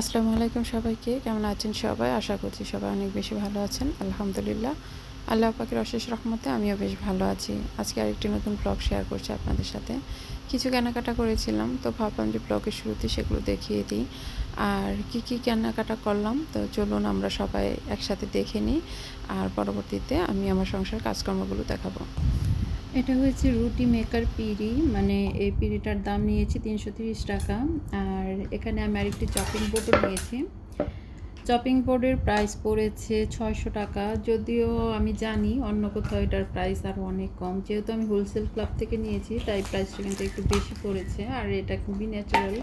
আসসালামু আলাইকুম সবাইকে। কেমন আছেন সবাই? আশা করছি সবাই অনেক বেশি ভালো আছেন। আলহামদুলিল্লাহ। আল্লাহ পাকের অশেষ রহমতে আমিও বেশ ভালো আছি। আজকে আরেকটি নতুন ব্লগ শেয়ার করছি আপনাদের সাথে। কিছু কেনাকাটা করেছিলাম, তো ভাবলাম যে ব্লগের শুরুতে সেগুলো দেখিয়ে দিই। আর কি কি কেনাকাটা করলাম, তো চলুন আমরা সবাই একসাথে দেখে নিই। আর পরবর্তীতে আমি আমার সংসার কাজকর্মগুলো দেখাবো। এটা হয়েছে রুটি মেকার পিড়ি। মানে এই পিড়িটার দাম নিয়েছি তিনশো তিরিশ টাকা। আর এখানে আমি আরেকটি চপিং বোর্ডও নিয়েছি। চপিং বোর্ডের প্রাইস পড়েছে ছয়শো টাকা। যদিও আমি জানি অন্য কোথাও এটার প্রাইস আরও অনেক কম। যেহেতু আমি হোলসেল ক্লাব থেকে নিয়েছি, তাই প্রাইসটা কিন্তু একটু বেশি পড়েছে। আর এটা খুবই ন্যাচারাল।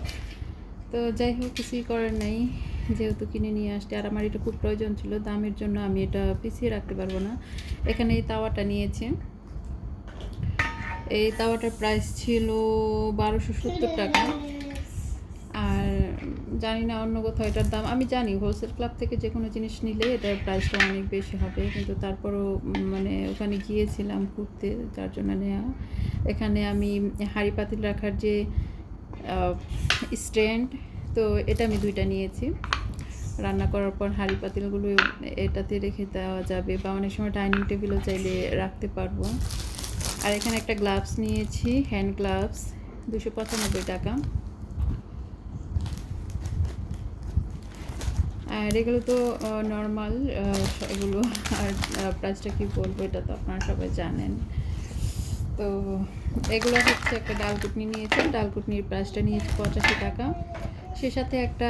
তো যাই হোক, কিছুই করার নেই। যেহেতু কিনে নিয়ে আসতে আর আমার এটা খুব প্রয়োজন ছিল, দামের জন্য আমি এটা পিছিয়ে রাখতে পারব না। এখানে এই তাওয়াটা নিয়েছি। এই তাওয়াটার প্রাইস ছিল বারোশো সত্তর টাকা। আর জানি না অন্য কোথাও এটার দাম, আমি জানি হোলসেল ক্লাব থেকে যে কোনো জিনিস নিলে এটার প্রাইসটা অনেক বেশি হবে, কিন্তু তারপরও মানে ওখানে গিয়েছিলাম ঘুরতে, যার জন্য নেওয়া এখানে আমি হাঁড়ি পাতিল রাখার যে স্ট্যান্ড তো এটা আমি দুইটা নিয়েছি। রান্না করার পর হাঁড়ি পাতিলগুলো এটাতে রেখে দেওয়া যাবে, বা অনেক সময় ডাইনিং টেবিলও চাইলে রাখতে পারব। আর এখানে একটা গ্লাভস নিয়েছি হ্যান্ড গ্লাভস দুশো পঁচানব্বই টাকা। আর এগুলো তো নর্মাল এগুলো, আর প্রাইসটা কি বলব এটা তো আপনারা সবাই জানেন। তো এগুলো হচ্ছে একটা ডাল কুটনি নিয়েছি, ডাল কুটনির প্রাইসটা নিয়েছি পঁচাশি টাকা। সে সাথে একটা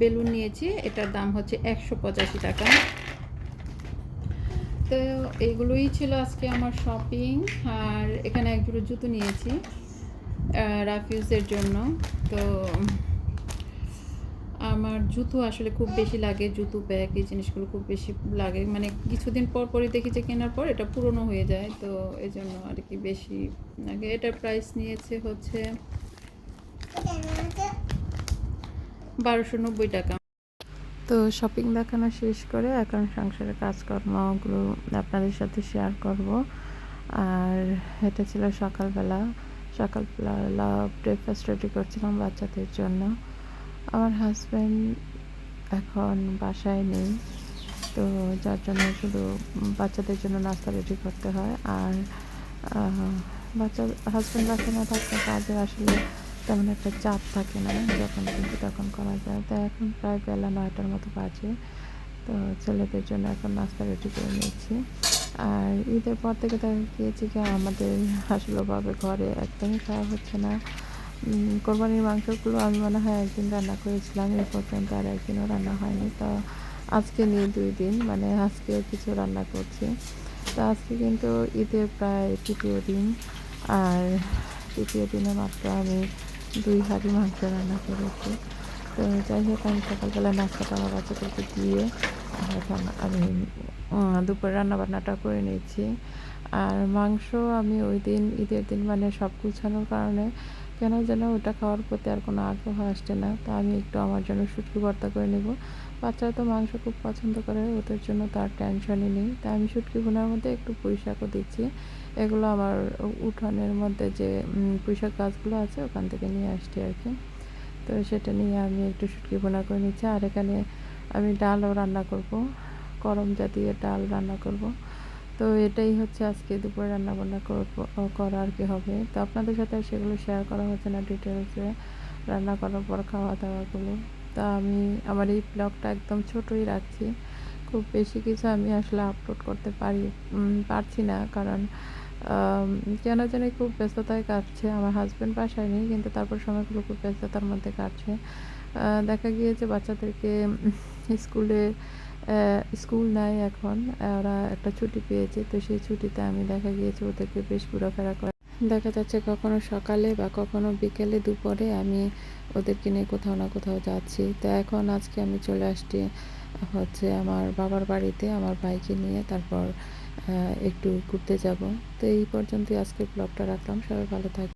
বেলুন নিয়েছি, এটার দাম হচ্ছে একশো পঁচাশি টাকা। তো এইগুলোই ছিল আজকে আমার শপিং আর এখানে এক জোড়ো জুতো নিয়েছি রাফিউজের জন্য। তো আমার জুতো আসলে খুব বেশি লাগে, জুতো ব্যাগ, এই জিনিসগুলো খুব বেশি লাগে। মানে কিছুদিন পর পরই দেখি যে কেনার পর এটা পুরনো হয়ে যায়, তো এই জন্য আর কি বেশি লাগে। এটার প্রাইস নিয়েছে হচ্ছে বারোশো নব্বই টাকা। তো শপিং দেখানো শেষ করে এখন সংসারের কাজকর্মগুলো আপনাদের সাথে শেয়ার করব। আর এটা ছিল সকালবেলা। সকালবেলা ব্রেকফাস্ট রেডি করছিলাম বাচ্চাদের জন্য। আমার হাজব্যান্ড এখন বাসায় নেই। তো যার জন্য শুধু বাচ্চাদের জন্য নাস্তা রেডি করতে হয়। আর বাচ্চা হাজব্যান্ড বাসায় না থাকলে কাজে আসলে তেমন একটা চাপ থাকে না যখন কিন্তু তখন করা যায়। তো এখন প্রায় বেলা নয়টার মতো বাজে। তো ছেলেদের জন্য এখন নাস্তা রেডি করে নিচ্ছি আর ঈদের পর থেকে দেখা গিয়েছে কি আমাদের আসলে ভাবে ঘরে একদমই খাওয়া হচ্ছে না। কোরবানির মাংসগুলো আমি মনে হয় একদিন রান্না করেছিলাম, এই পর্যন্ত আর একদিনও রান্না হয়নি। তো আজকে নিয়ে দুই দিন মানে আজকেও কিছু রান্না করছি। তো আজকে কিন্তু ঈদের প্রায় তৃতীয় দিন। আর তৃতীয় দিনে মাত্র আমি দুই হাঁড়ি মাংস রান্না করেছি। তো যাই হোক, আমি সকালবেলা নাস্তাটা আমার বাচ্চাদেরকে দিয়ে এখন আমি দুপুর রান্না বান্নাটা করে নিয়েছি। আর মাংস আমি ওই দিন, ঈদের দিন মানে সব গুছানোর কারণে কেন যেন ওটা খাওয়ার প্রতি আর কোনো আগ্রহ আসছে না। তো আমি একটু আমার জন্য শুটকি ভর্তা করে নেব। বাচ্চারা তো মাংস খুব পছন্দ করে ওদের জন্য তার টেনশনই নেই। তা আমি শুটকি ভুনার মধ্যে একটু পুঁই শাকও দিচ্ছি। এগুলো আমার উঠানের মধ্যে যে উম, পুঁই শাক গাছগুলো আছে ওখান থেকে নিয়ে আসছি আর কি। তো সেটা নিয়ে আমি একটু শুটকি ভুনা করে নিচ্ছি। আর এখানে আমি ডালও রান্না করব। গরম জাতীয় ডাল রান্না করব। তো এটাই হচ্ছে আজকে দুপুরে রান্না বান্না করব করা আর কি হবে। তো আপনাদের সাথে সেগুলো শেয়ার করা হচ্ছে না ডিটেলসে রান্না করার পর খাওয়া দাওয়াগুলো। তা আমি, আমার এই ব্লগটা একদম ছোটই রাখছি। খুব বেশি কিছু আমি আসলে আপলোড করতে পারি পারছি না। কারণ কেন জানি খুব ব্যস্ততায় কাটছে। আমার হাজব্যান্ড বাসায় নেই, কিন্তু তারপর সময়গুলো খুব ব্যস্ততার মধ্যে কাটছে। দেখা গিয়েছে বাচ্চাদেরকে স্কুলে স্কুল নাই এখন। ওরা একটা ছুটি পেয়েছে, তো সেই ছুটিতে আমি দেখা গিয়েছে ওদেরকে বেশ ঘোরাফেরা করে। দেখা যাচ্ছে কখনো সকালে বা কখনো বিকেলে দুপুরে আমি ওদেরকে নিয়ে কোথাও না কোথাও যাচ্ছি। তো এখন আজকে আমি চলে আসছি হচ্ছে আমার বাবার বাড়িতে, আমার ভাইকে নিয়ে। তারপর একটু ঘুরতে যাব। তো এই পর্যন্তই আজকে ব্লগটা রাখলাম। সবাই ভালো থাকবে